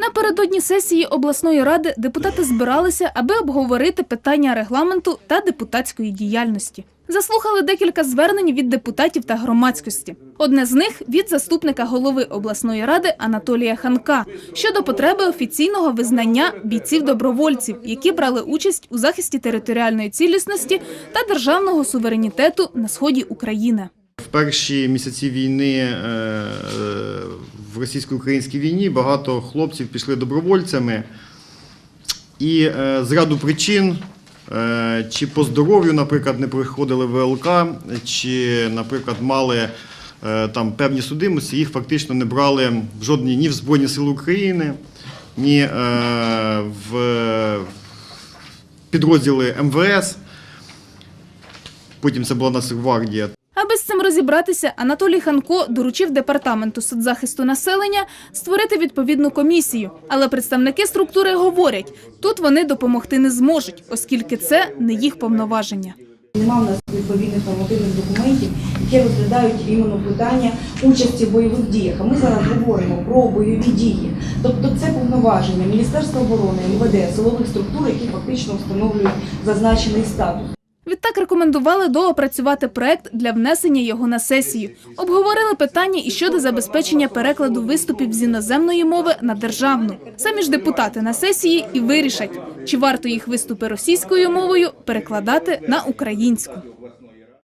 Напередодні сесії обласної ради депутати збиралися, аби обговорити питання регламенту та депутатської діяльності. Заслухали декілька звернень від депутатів та громадськості. Одне з них від заступника голови обласної ради Анатолія Ханка щодо потреби офіційного визнання бійців-добровольців, які брали участь у захисті територіальної цілісності та державного суверенітету на сході України. В перші місяці війни е, е, в російсько-українській війні багато хлопців пішли добровольцями. І е, з ряду причин, е, чи по здоров'ю, наприклад, не проходили ВЛК, чи, наприклад, мали е, там певні судимості, їх фактично не брали в жодні ні в Збройні Сили України, ні е, в підрозділи МВС. Потім це була Нацгвардія. Цим розібратися, Анатолій Ханко доручив департаменту соцзахисту населення створити відповідну комісію. Але представники структури говорять, тут вони допомогти не зможуть, оскільки це не їх повноваження. Нема в нас відповідних нормативних документів, які розглядають іменно питання участі в бойових діях. А ми зараз говоримо про бойові дії. Тобто це повноваження Міністерства оборони, МВД, силових структур, які фактично встановлюють зазначений статус. Відтак рекомендували доопрацювати проект для внесення його на сесію. Обговорили питання і щодо забезпечення перекладу виступів з іноземної мови на державну. Самі ж депутати на сесії і вирішать, чи варто їх виступи російською мовою перекладати на українську.